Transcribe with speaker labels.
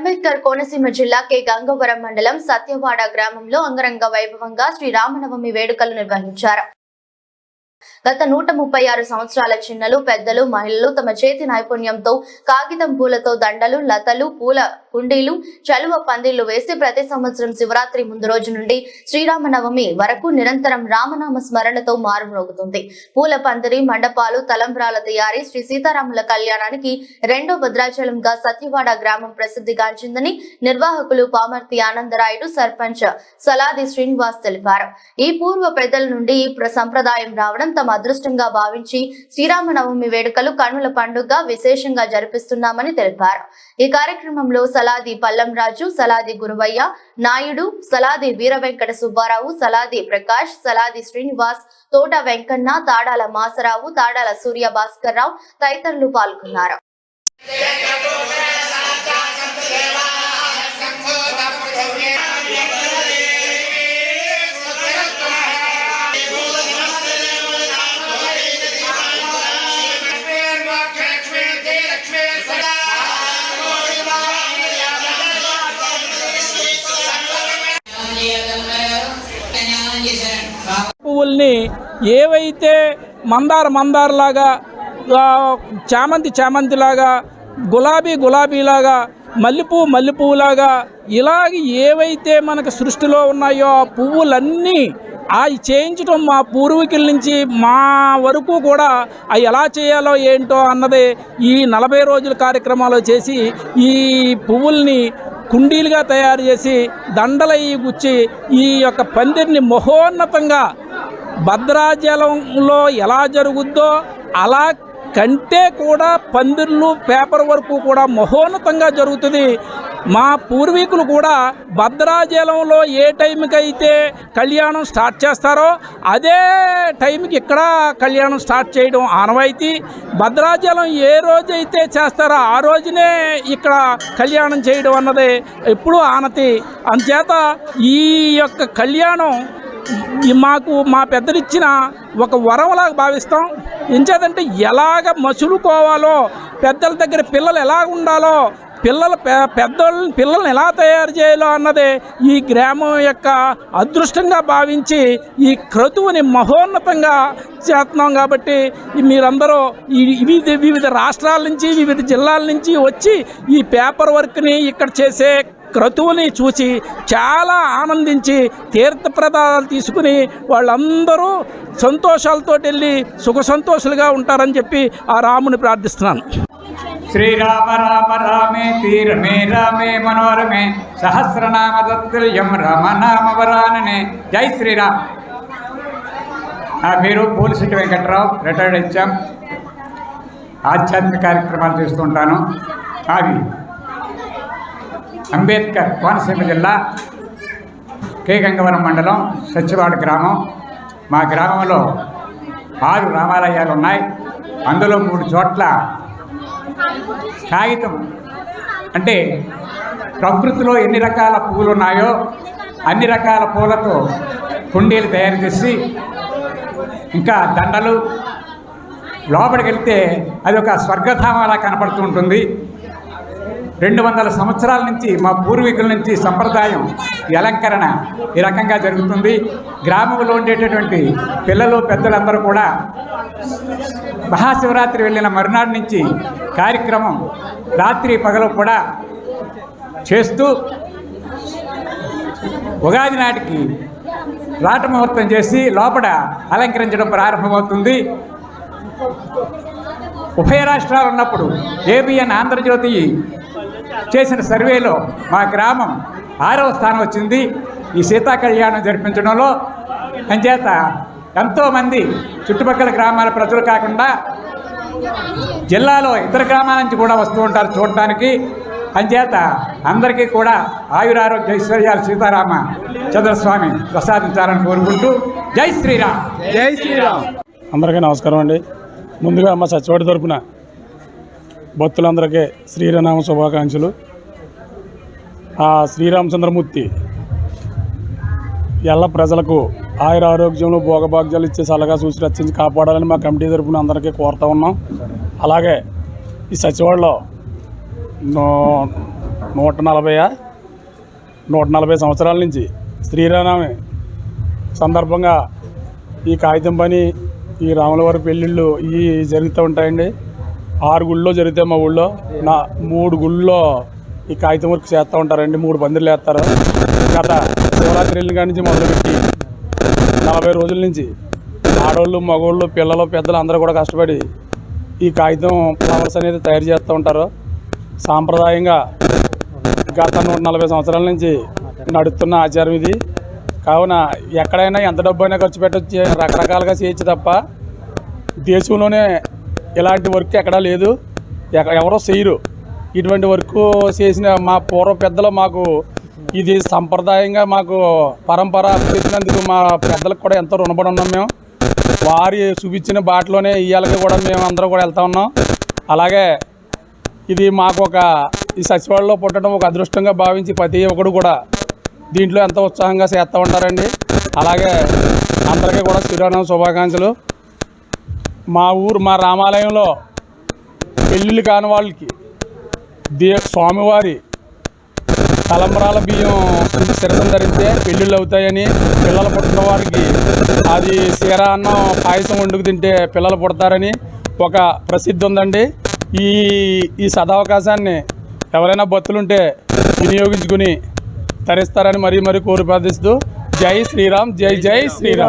Speaker 1: అంబేద్కర్ కోనసీమ జిల్లా కె. గంగవరం మండలం సత్యవాడ గ్రామంలో అంగరంగ వైభవంగా శ్రీ రామనవమి వేడుకలు నిర్వహించారు. గత నూట ముప్పై ఆరు సంవత్సరాల చిన్నలు పెద్దలు మహిళలు తమ చేతి నైపుణ్యంతో కాగితం పూలతో దండలు లతలు పూల కుండీలు చలువ పందిళ్ళు వేసి ప్రతి సంవత్సరం శివరాత్రి ముందు రోజు నుండి శ్రీరామనవమి వరకు నిరంతరం రామనామ స్మరణతో మారుమ్రోగుతుంది. పూల పందిరి మండపాలు తలంబ్రాల తయారీ శ్రీ సీతారాముల కళ్యాణానికి రెండో భద్రాచలంగా సత్యవాడ గ్రామం ప్రసిద్ధిగాంచిందని నిర్వాహకులు పామర్తి ఆనందరాయుడు సర్పంచ్ సలాది శ్రీనివాస్ తెలిపారు. ఈ పూర్వ పెద్దల నుండి ఈ సంప్రదాయం రావడం తమ అదృష్టంగా భావించి శ్రీరామనవమి వేడుకలు కనుల పండుగ విశేషంగా జరిపిస్తున్నామని తెలిపారు. ఈ కార్యక్రమంలో సలాది పల్లం రాజు సలాది గురువయ్య నాయుడు సలాది వీర వెంకట సుబ్బారావు సలాది ప్రకాష్ సలాది శ్రీనివాస్ తోట వెంకన్న తాడాల మాసరావు తాడాల సూర్య భాస్కర్ రావు తదితరులు పాల్గొన్నారు.
Speaker 2: ఏవైతే మందార మందారలాగా చామంతి చామంతిలాగా గులాబీ గులాబీలాగా మల్లెపువ్వు మల్లెపువ్వులాగా ఇలాగ ఏవైతే మనకు సృష్టిలో ఉన్నాయో ఆ పువ్వులన్నీ అవి చేయించడం మా పూర్వీకుల నుంచి మా వరకు కూడా అవి ఎలా చేయాలో ఏంటో అన్నది ఈ నలభై రోజుల కార్యక్రమాలు చేసి ఈ పువ్వుల్ని కుండీలుగా తయారు చేసి దండలయ్యి గుచ్చి ఈ యొక్క పందిరిని మహోన్నతంగా భద్రాచలంలో ఎలా జరుగుద్దో అలా కంటే కూడా పందిర్లు పేపర్ వరకు కూడా మహోన్నతంగా జరుగుతుంది. మా పూర్వీకులు కూడా భద్రాచలంలో ఏ టైంకి అయితే కళ్యాణం స్టార్ట్ చేస్తారో అదే టైంకి ఇక్కడ కళ్యాణం స్టార్ట్ చేయడం ఆనవాయితీ. భద్రాచలం ఏ రోజైతే చేస్తారో ఆ రోజునే ఇక్కడ కళ్యాణం చేయడం అన్నది ఎప్పుడూ ఆనతి. అందుచేత ఈ యొక్క కళ్యాణం మాకు మా పెద్దలిచ్చిన ఒక వరంలాగా భావిస్తాం. ఇంచేదంటే ఎలాగ మసులుకోవాలో పెద్దల దగ్గర పిల్లలు ఎలా ఉండాలో పిల్లల పెద్దోళ్ళని పిల్లల్ని ఎలా తయారు చేయాలో అన్నది ఈ గ్రామం యొక్క అదృష్టంగా భావించి ఈ క్రతువుని మహోన్నతంగా చేస్తున్నాం కాబట్టి మీరందరూ ఈ వివిధ వివిధ రాష్ట్రాల నుంచి వివిధ జిల్లాల నుంచి వచ్చి ఈ పేపర్ వర్క్ని ఇక్కడ చేసే క్రతువుని చూసి చాలా ఆనందించి తీర్థప్రదాలు తీసుకుని వాళ్ళందరూ సంతోషాలతో వెళ్ళి సుఖ సంతోషాలుగా ఉంటారని చెప్పి ఆ రాముని ప్రార్థిస్తున్నాను.
Speaker 3: శ్రీరామ రామ రామే తీరమే రామే మనోరమే సహస్రనామ తత్తుల్యం రామనామ వరాననే. జై శ్రీరామ్. నా పేరు పోలిసిటి వెంకట్రావు రిటైర్డ్ హెచ్ఎం ఆధ్యాత్మిక కార్యక్రమాలు చేస్తుంటాను అవి అంబేద్కర్ కోనసీమ జిల్లా కే గంగవరం మండలం సచ్చివాడ గ్రామం. మా గ్రామంలో ఆరు రామాలయాలు ఉన్నాయి. అందులో మూడు చోట్ల కాగితం అంటే ప్రకృతిలో ఎన్ని రకాల పువ్వులు ఉన్నాయో అన్ని రకాల పూలతో కుండీలు తయారు చేసి ఇంకా దండలు లోపలికి వెళ్తే అది ఒక స్వర్గధామలా కనపడుతూ ఉంటుంది. రెండు వందల సంవత్సరాల నుంచి మా పూర్వీకుల నుంచి సంప్రదాయం ఈ అలంకరణ ఈ రకంగా జరుగుతుంది. గ్రామంలో ఉండేటటువంటి పిల్లలు పెద్దలందరూ కూడా మహాశివరాత్రి వెళ్ళిన మరునాడు నుంచి కార్యక్రమం రాత్రి పగలు కూడా చేస్తూ ఉగాది నాటికి రాట ముహూర్తం చేసి లోపల అలంకరించడం ప్రారంభమవుతుంది. ఉభయ రాష్ట్రాలు ఉన్నప్పుడు ఏబిఎన్ ఆంధ్రజ్యోతి చేసిన సర్వేలో మా గ్రామం ఆరవ స్థానం వచ్చింది. ఈ సీతా కళ్యాణం జరిపించడంలో అంచేత ఎంతోమంది చుట్టుపక్కల గ్రామాల ప్రజలు కాకుండా జిల్లాలో ఇతర గ్రామాల నుంచి కూడా వస్తూ ఉంటారు చూడటానికి. అంచేత అందరికీ కూడా ఆయురారోగ్య ఐశ్వర్యాలు సీతారామ చంద్రస్వామి ప్రసాదించాలని కోరుకుంటూ జై శ్రీరామ్.
Speaker 2: జై శ్రీరామ్.
Speaker 4: అందరికీ నమస్కారం అండి. ముందుగా మా సచివాడి తరపున భక్తులందరికీ శ్రీరామ శుభాకాంక్షలు. ఆ శ్రీరామచంద్రమూర్తి ఎల్ల ప్రజలకు ఆయుర ఆరోగ్యంలో భోగభాగ్యాలు ఇచ్చే సలహా సూచి రచించి కాపాడాలని మా కమిటీ తరఫున అందరికీ కోరుతూ ఉన్నాం. అలాగే ఈ సచివాడలో నూ- నూట నలభై నూట నలభై సంవత్సరాల నుంచి శ్రీరామనవమి సందర్భంగా ఈ కాగితం పని ఈ రాములవారి పెళ్ళిళ్ళు ఇవి జరుగుతూ ఉంటాయండి. ఆరు గుళ్ళో జరిగితే మా ఊళ్ళో నా మూడు గుళ్ళో ఈ కాగితం వర్క్ చేస్తూ ఉంటారండి. మూడు పందిర్లు వేస్తారు. గత శివరాత్రి వెళ్ళిన కాడి నుంచి మొదలుపెట్టి నలభై రోజుల నుంచి ఆడవాళ్ళు మగవాళ్ళు పిల్లలు పెద్దలు అందరూ కూడా కష్టపడి ఈ కాగితం ఫ్లవర్స్ అనేది తయారు చేస్తూ ఉంటారు. సాంప్రదాయంగా గత నూట నలభై సంవత్సరాల నుంచి నడుస్తున్న ఆచారం ఇది. కావున ఎక్కడైనా ఎంత డబ్బు అయినా ఖర్చు పెట్టచ్చు. రకరకాలుగా చేయొచ్చు తప్ప దేశంలోనే ఇలాంటి వర్క్ ఎక్కడా లేదు. ఎవరో చేయరు ఇటువంటి వర్క్ చేసిన మా పూర్వ పెద్దలు మాకు ఇది సంప్రదాయంగా మాకు పరంపర చేసినందుకు మా పెద్దలకు కూడా ఎంతో రుణపడి ఉన్నాం మేము. వారి చూపించిన బాటలోనే ఇయ్యాలకి కూడా మేము అందరం కూడా వెళ్తా ఉన్నాం. అలాగే ఇది మాకు ఒక ఈ సచివాలయంలో పుట్టడం ఒక అదృష్టంగా భావించి ప్రతి ఒక్కడు కూడా దీంట్లో ఎంతో ఉత్సాహంగా చేస్తూ ఉంటారండి. అలాగే అందరికీ కూడా శ్రీరామ శుభాకాంక్షలు. మా ఊరు మా రామాలయంలో పెళ్ళిళ్ళు కాని వాళ్ళకి దే స్వామివారి తలంబరాల బియ్యం శిరసం ధరిస్తే పెళ్ళిళ్ళు అవుతాయని పిల్లలు పుట్టిన వారికి అది సీర అన్నం పాయసం వండుకు తింటే పిల్లలు పుడతారని ఒక ప్రసిద్ధి ఉందండి. ఈ ఈ సదావకాశాన్ని ఎవరైనా భక్తులుంటే వినియోగించుకుని తరిస్తారని మరీ మరీ కోరి ప్రార్థిస్తూ జై శ్రీరామ్ జై జై శ్రీరామ్.